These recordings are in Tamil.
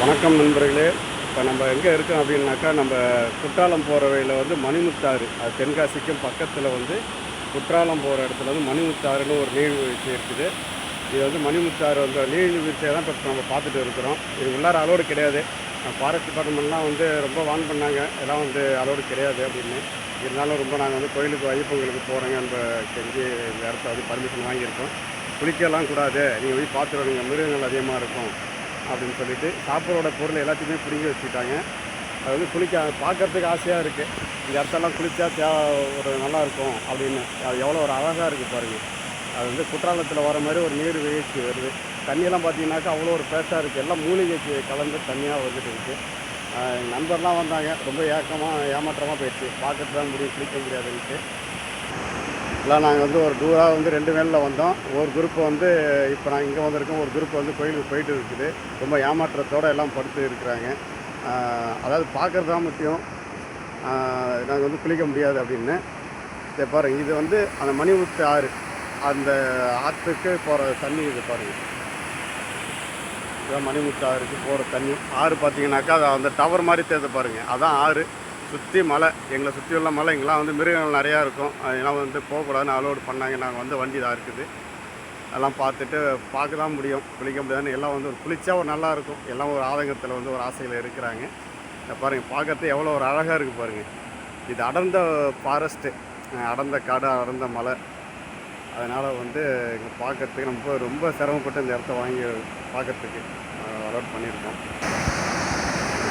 வணக்கம் நண்பர்களே. இப்போ நம்ம எங்கே இருக்கோம் அப்படின்னாக்கா நம்ம குற்றாலம் போகிற வழியில் வந்து மணிமுத்தாறு. அது தென்காசிக்கும் பக்கத்தில் வந்து குற்றாலம் போகிற இடத்துல வந்து மணிமுத்தாறுன்னு ஒரு நீர்வீழ்ச்சி இருக்குது. இது வந்து மணிமுத்தாறு வந்து நீர்வீழ்ச்சியை தான் இப்போ நம்ம பார்த்துட்டு இருக்கிறோம். இது உள்ளார அலோடு கிடையாது. ஃபாரஸ்ட் டிபார்ட்மெண்ட்லாம் வந்து ரொம்ப வான் பண்ணாங்க. எல்லாம் வந்து அலோடு கிடையாது அப்படின்னு. இருந்தாலும் ரொம்ப நாங்கள் வந்து கோயிலுக்கு ஐயப்பங்களுக்கு போகிறோங்க நம்ம செஞ்சு இந்த இடத்த வந்து பர்மிஷன் வாங்கியிருக்கோம். குளிக்கலாம் கூடாது. நீங்கள் போய் பார்த்துட்டு மிருகங்கள் அதிகமாக இருக்கும். அப்படின்னு சொல்லிட்டு சாப்பிட்றோட பொருள் எல்லாத்தையுமே பிடிங்கி வச்சுட்டாங்க அது வந்து குளிக்க பார்க்கறதுக்கு ஆசையாக இருக்குது இந்த இடத்தெல்லாம் குளித்தா தே ஒரு நல்லாயிருக்கும் அப்படின்னு. அது எவ்வளோ ஒரு அழகாக இருக்குது பாருங்கள் அது வந்து குற்றாலத்தில் வர மாதிரி ஒரு நீர் வீழ்ச்சி வருது. தண்ணியெல்லாம் பார்த்தீங்கன்னாக்கா அவ்வளோ ஒரு ஃப்ரெஷ்ஷாக இருக்குது எல்லாம் மூலிகைக்கு கலந்து தண்ணியாக வந்துட்டு இருக்குது நண்பர்லாம் வந்தாங்க. ரொம்ப ஏக்கமாக ஏமாற்றமாக போயிடுச்சு. பார்க்கறது தான் முடியும் குளிக்க முடியாதுன்ட்டு. எல்லாம் நாங்கள் வந்து ஒரு டூராக வந்து ரெண்டு வேளில் வந்தோம். ஒரு குரூப் வந்து இப்போ நான் இங்கே வந்திருக்கோம் ஒரு குரூப் வந்து கோயிலுக்கு போயிட்டு இருக்குது. ரொம்ப ஏமாற்றத்தோடு எல்லாம் படுத்து இருக்கிறாங்க. அதாவது பார்க்குறது தான் முக்கியம் நாங்கள் வந்து குளிக்க முடியாது அப்படின்னு. சரி பாருங்கள் இது வந்து அந்த மணிமுத்து ஆறு. அந்த ஆற்றுக்கு போகிற தண்ணி இது பாருங்கள் இதான் மணிமுத்து ஆறுக்கு போகிற தண்ணி. ஆறு பார்த்தீங்கன்னாக்கா அது அந்த டவர் மாதிரி தேர்ந்து பாருங்கள் அதான் ஆறு. சுற்றி மலை எங்களை சுற்றி உள்ள மலை இங்கெல்லாம் வந்து மிருகங்கள் நிறையா இருக்கும். அதெல்லாம் வந்து போகக்கூடாதுன்னு அலோடு பண்ணாங்க. நாங்கள் வந்து வண்டி தான் இருக்குது. அதெல்லாம் பார்த்துட்டு பார்க்க தான் முடியும். குளிக்க முடியாதுன்னு எல்லாம் வந்து ஒரு குளிச்சா ஒரு நல்லா இருக்கும். எல்லாம் ஒரு ஆதங்கத்தில் வந்து ஒரு ஆசையில் இருக்கிறாங்க. இதை பாருங்கள் பார்க்கறது எவ்வளோ ஒரு அழகாக இருக்குது பாருங்கள் இது அடர்ந்த ஃபாரஸ்ட்டு அடர்ந்த காடு அடர்ந்த மலை. அதனால் வந்து இங்கே பார்க்கறதுக்கு ரொம்ப ரொம்ப சிரமப்பட்டு இந்த இடத்த வாங்கி பார்க்கறதுக்கு அலோட் பண்ணியிருக்கோம்.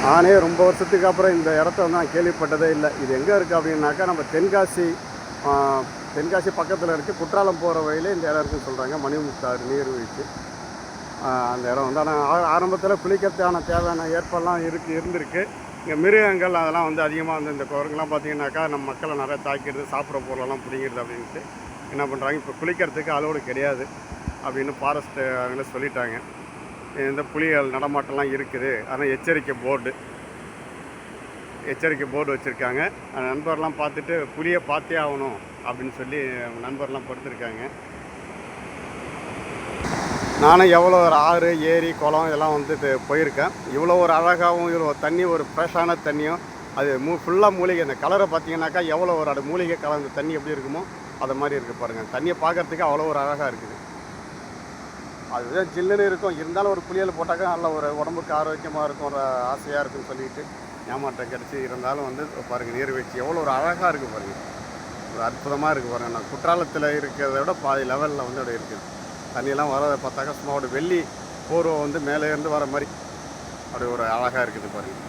நானே ரொம்ப வருஷத்துக்கு அப்புறம் இந்த இடத்த வந்து நான் கேள்விப்பட்டதே இல்லை. இது எங்கே இருக்குது அப்படின்னாக்கா நம்ம தென்காசி தென்காசி பக்கத்தில் இருக்குது குற்றாலம் போகிற வழியில் இந்த இடம் இருக்குன்னு சொல்கிறாங்க மணிமுத்தாறு நீர்வீழ்ச்சி. அந்த இடம் வந்து ஆனால் ஆரம்பத்தில் குளிக்கிறதுக்கான தேவையான ஏற்பாடெல்லாம் இருக்கு இருந்திருக்கு. இங்கே மிருகங்கள் அதெல்லாம் வந்து அதிகமாக வந்து இந்த குரங்குலாம் பார்த்தீங்கன்னாக்கா நம்ம மக்களை நிறையா தாக்கிடுது. சாப்பிட்ற பொருளெல்லாம் பிடிங்கிடுது அப்படின்ட்டு. என்ன பண்ணுறாங்க இப்போ குளிக்கிறதுக்கு அளவோடு கிடையாது அப்படின்னு ஃபாரஸ்ட் அவங்களே சொல்லிட்டாங்க. இந்த புலிகள் நடமாட்டம்லாம் இருக்குது. ஆனால் எச்சரிக்கை போர்டு. எச்சரிக்கை போர்டு வச்சுருக்காங்க. நண்பர்லாம் பார்த்துட்டு புலியை பார்த்தே ஆகணும் அப்படின்னு சொல்லி நண்பர்லாம் படுத்திருக்காங்க. நானும் எவ்வளோ ஒரு ஆறு ஏரி குளம் இதெல்லாம் வந்துட்டு போயிருக்கேன். இவ்வளோ ஒரு அழகாகவும் இவ்வளோ தண்ணி ஒரு ஃப்ரெஷ்ஷான தண்ணியும் அது மூ ஃபுல்லாக மூலிகை. அந்த கலரை பார்த்தீங்கன்னாக்கா எவ்வளோ ஒரு அது மூலிகை கலந்த தண்ணி எப்படி இருக்குமோ அது மாதிரி இருக்குது பாருங்கள் தண்ணியை பார்க்குறதுக்கு அவ்வளோ ஒரு அழகாக இருக்குது. அதுதான் ஜில்லுன்னு இருக்கும். இருந்தாலும் ஒரு குளியல் போட்டாக்கா நல்ல ஒரு உடம்புக்கு ஆரோக்கியமாக இருக்கும் ஒரு ஆசையாக இருக்குன்னு சொல்லிட்டு ஏமாற்றம் கிடச்சி இருந்தாலும் வந்து பாருங்கள் நீர்வீழ்ச்சி எவ்வளோ ஒரு அழகாக இருக்குது பாருங்கள் ஒரு அற்புதமாக இருக்குது பாருங்கள் நான் குற்றாலத்தில் இருக்கிறத விட பாதி லெவலில் வந்து அப்படி இருக்குது. தண்ணியெல்லாம் வரதை பார்த்தாக்கா சும்மா வெள்ளி பூர்வம் வந்து மேலே இருந்து வர மாதிரி அப்படி ஒரு அழகாக இருக்குது பாருங்கள்